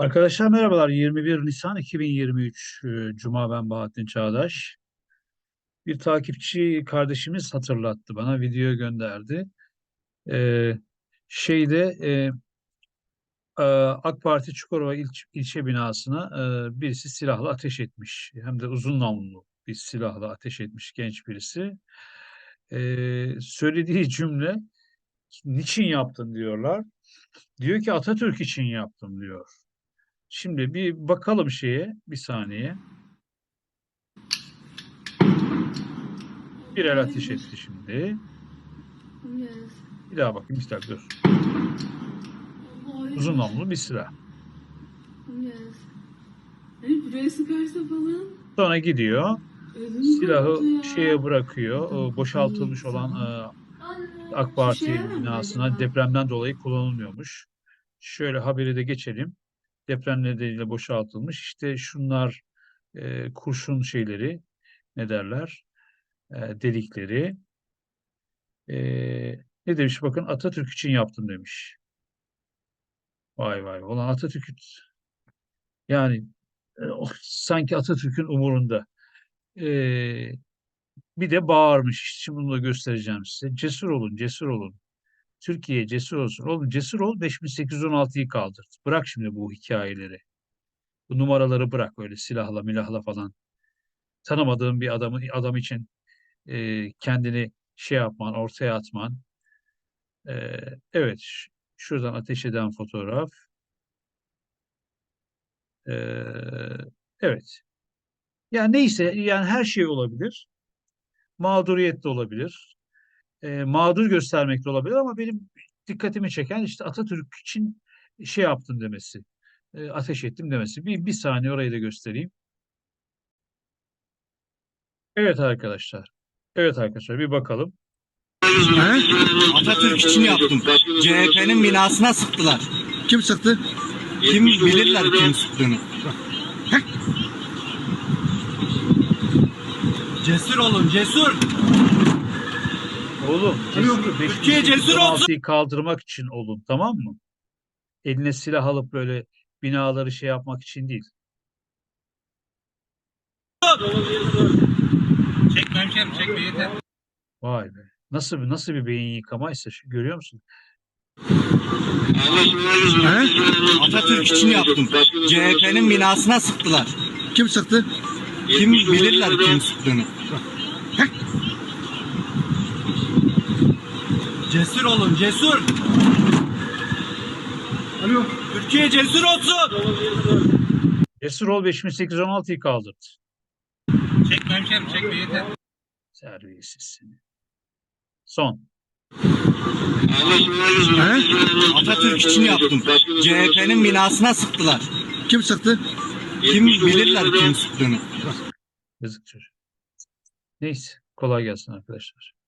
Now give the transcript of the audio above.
Arkadaşlar merhabalar. 21 Nisan 2023 e, Cuma ben Bahattin Çağdaş. Bir takipçi kardeşimiz hatırlattı bana, video gönderdi. Ee, şeyde e, e, AK Parti Çukurova il, ilçe binasına e, birisi silahla ateş etmiş. Hem de uzun namlulu bir silahla ateş etmiş genç birisi. Ee, söylediği cümle niçin yaptın diyorlar. Diyor ki Atatürk için yaptım diyor. Şimdi bir bakalım şeye bir saniye. Bir el ateş etti şimdi. Bir daha bakayım bir dakika dur. Uzun namlulu bir silah. Yes. Buraya sıkarsa falan Sonra gidiyor. Silahı şeye bırakıyor. O boşaltılmış olan e, AK Parti Şişeye mi binasına depremden dolayı kullanılmıyormuş. Şöyle haberi de geçelim. Deprem nedeniyle boşaltılmış. İşte şunlar e, kurşun şeyleri ne derler? E, delikleri. E, ne demiş bakın Atatürk için yaptım demiş. Vay vay. Ulan Atatürk yani e, sanki Atatürk'ün umurunda. E, bir de bağırmış. Şimdi bunu da göstereceğim size. Cesur olun, cesur olun. Türkiye cesur olsun. Oğlum cesur ol 5816'yı kaldır. Bırak şimdi bu hikayeleri. Bu numaraları bırak öyle silahla milahla falan. Tanımadığın bir adamı adam için e, kendini şey yapman, ortaya atman. E, evet, şuradan ateş eden fotoğraf. E, evet. Yani neyse, yani her şey olabilir. Mağduriyet de olabilir. E, mağdur göstermek de olabilir ama benim dikkatimi çeken işte Atatürk için şey yaptım demesi. E, ateş ettim demesi. Bir, bir saniye orayı da göstereyim. Evet arkadaşlar. Evet arkadaşlar bir bakalım. Atatürk için yaptım. CHP'nin binasına sıktılar. Kim sıktı? Kim bilirler kim sıktığını. Cesur olun cesur. Oğlum cesur, Türkiye cesur olsun. 5816'yı kaldırmak için olun tamam mı? Eline silah alıp böyle binaları şey yapmak için değil. Çekme hemşerim çekme yeter. Vay be. Nasıl bir nasıl bir beyin yıkamaysa şu, görüyor musun? Atatürk için yaptım. CHP'nin binasına sıktılar. Kim sıktı? Kim bilirler kim sıktığını. Cesur olun cesur. Alo. Türkiye cesur olsun. Cesur ol 5816'yı kaldırdı. Çekme hemşerim çekme yeter. Terbiyesiz seni. Son. Atatürk için yaptım. CHP'nin binasına sıktılar. Kim sıktı? Kim bilirler kim sıktığını. Yazık çocuk. Neyse. Kolay gelsin arkadaşlar.